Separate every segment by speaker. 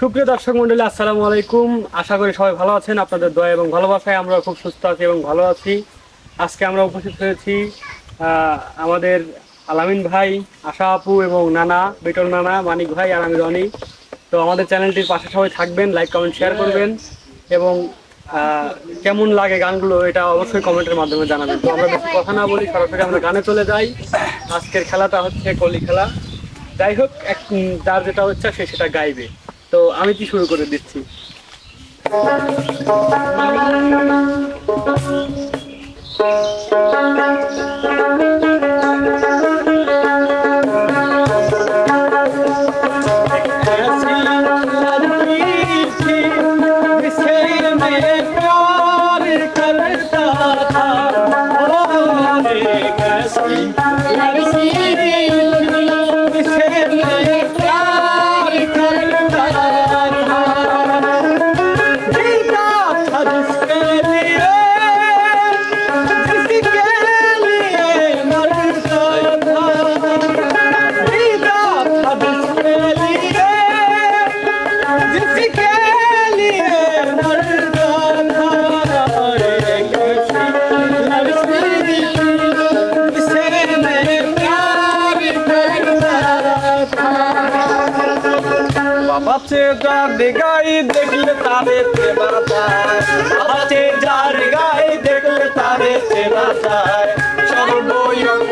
Speaker 1: সুপ্রিয় দর্শক মন্ডলী, আসসালামু আলাইকুম। আশা করি সবাই ভালো আছেন। আপনাদের দয়া এবং ভালোবাসায় আমরা খুব সুস্থ আছি এবং ভালো আছি। আজকে আমরা উপস্থিত হয়েছি আমাদের আলামিন ভাই, আশা আপু এবং নানা, বিটল নানা, মানিক ভাই আর আমি রনি। তো আমাদের চ্যানেলটির পাশে সবাই থাকবেন, লাইক, কমেন্ট, শেয়ার করবেন এবং কেমন লাগে গানগুলো এটা অবশ্যই কমেন্টের মাধ্যমে জানাবেন। তো আমরা বেশি কথা না বলি, সরাসরি আমরা গানে চলে যাই। আজকের খেলাটা হচ্ছে কলি খেলা। যাই হোক, এক যার যেটা হচ্ছে সে সেটা গাইবে। তো আমি কি শুরু করে দিচ্ছি?
Speaker 2: বাবাচে যার গাই দেখলে তারে চেনা যায় বাবাচে যার গাই দেখলে তারে চেনা যায় সর্বয়ঙ্গ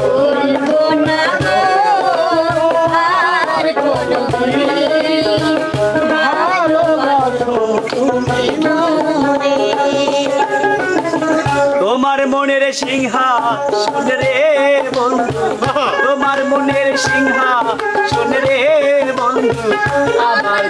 Speaker 2: মনের সিংহা শুনে রে বন্ধু তোমার মনের সিংহা শুনে রে বন্ধু
Speaker 3: আমার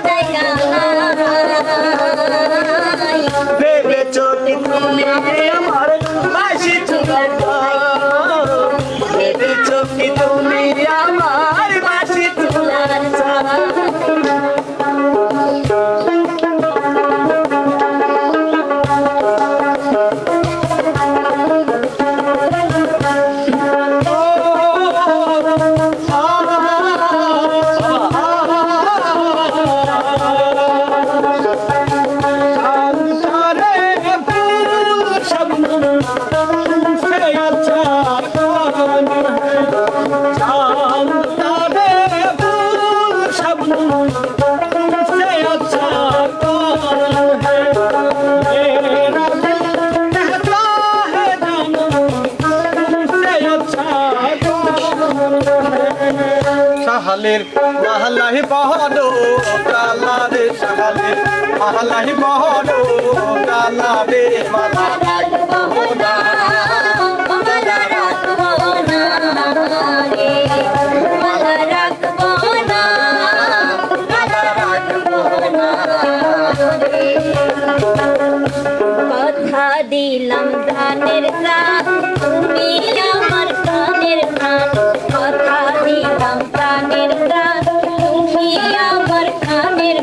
Speaker 2: সাহালের মাহালাহি বহনো কালারে সাহালের মাহালাহি বহনো কালারে মালা
Speaker 3: রাখব না মালা রাখব না মালা রাখব না মালা রাখব না কথা দিলাম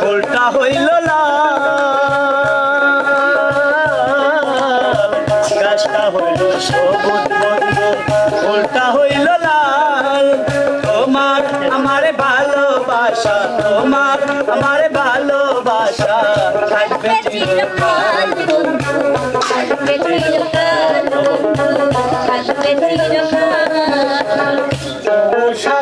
Speaker 2: ফুলটা হইল গাছটা হইল, সবুজ হইল লাল তোমার ভালোবাসা তোমার আমার ভালোবাসা, থাকবে চিরকাল
Speaker 3: থাকবে চিরকাল থাকবে চিরকাল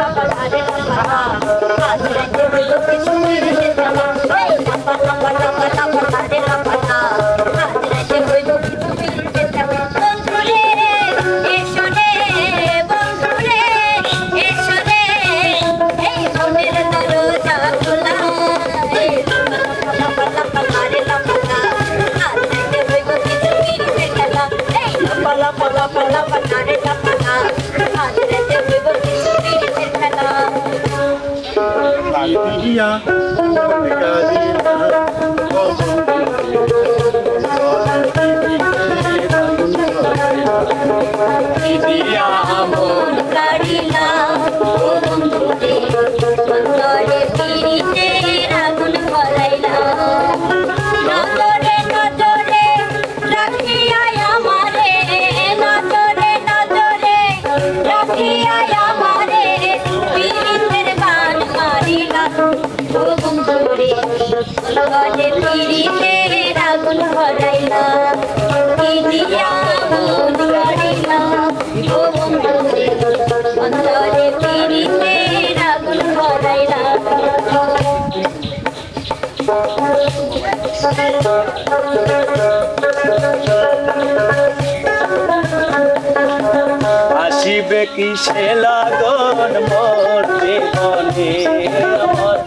Speaker 3: লাফা
Speaker 2: দিয়া
Speaker 3: অন্তরে পিড়িতে আগুন ভরাইলা
Speaker 2: আসিবে কি সে লাগন মরতে বনে আমার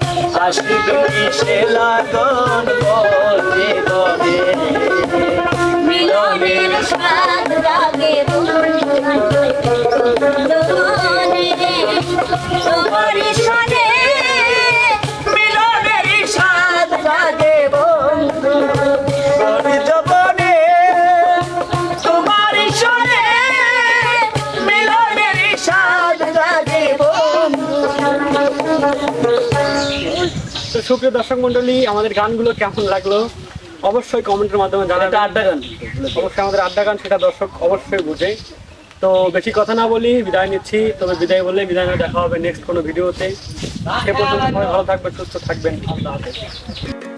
Speaker 2: আসিবে কি সে লাগন মরতে বনে
Speaker 3: মিলনের স্বাদ লাগে
Speaker 1: তো সুপ্রিয় দর্শক মন্ডলী আমাদের গানগুলো কেমন লাগল? অবশ্যই কমেন্টের মাধ্যমে জানাবেন। আড্ডা গান। অবশ্যই আমাদের আড্ডা গান সেটা দর্শক অবশ্যই বুঝে। তো বেশি কথা না বলি, বিদায় নিচ্ছি। তবে বিদায় বললে বিদায় না দেখা হবে নেক্সট কোনো ভিডিওতে। সে পর্যন্ত ভালো থাকবেন, সুস্থ থাকবেন। আল্লাহ হাফেজ।